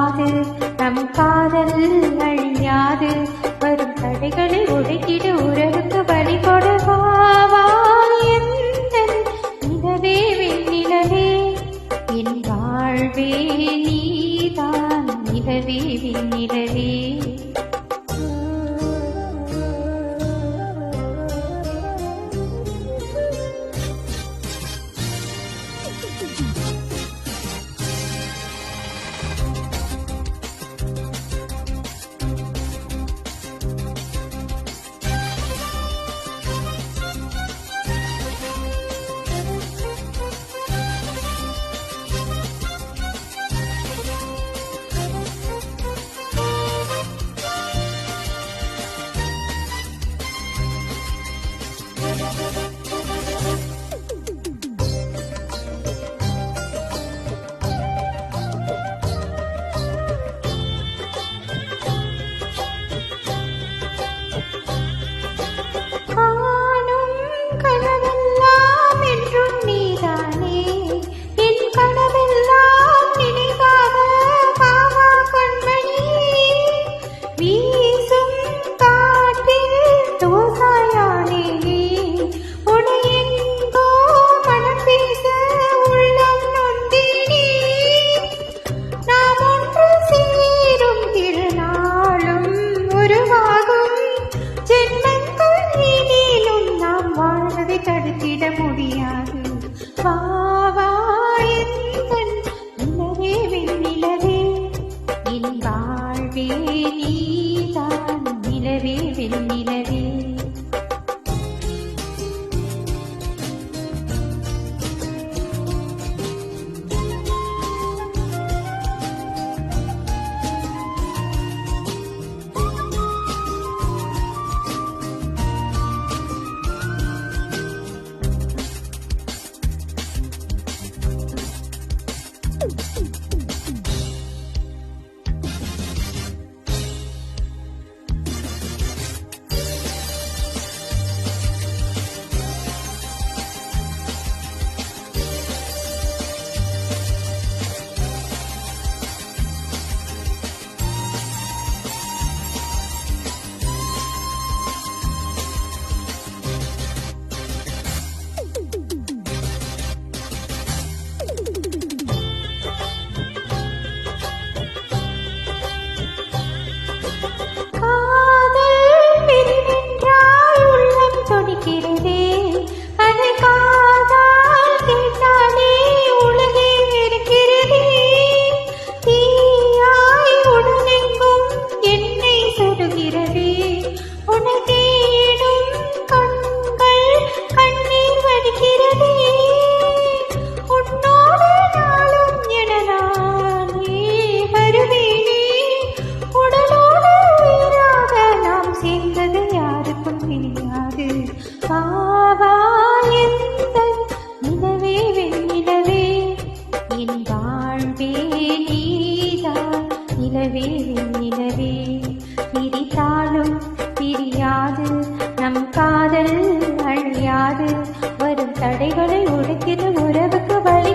பிரியாது நம் காதல் அழியாது வரும் தடைகளை உடைக்கிட உறவுக்கு வழி கொடுவாவா வா தடுத்திட முடியாது வாவா நிலவே வெண்ணிலவே. என் வாழ்வே நீதான் நிலவே வெண்ணிலவே. பிரியாது. நம் காதல் அழியாது. வரும் தடைகளை உடைக்கிற உறவுக்கு வழி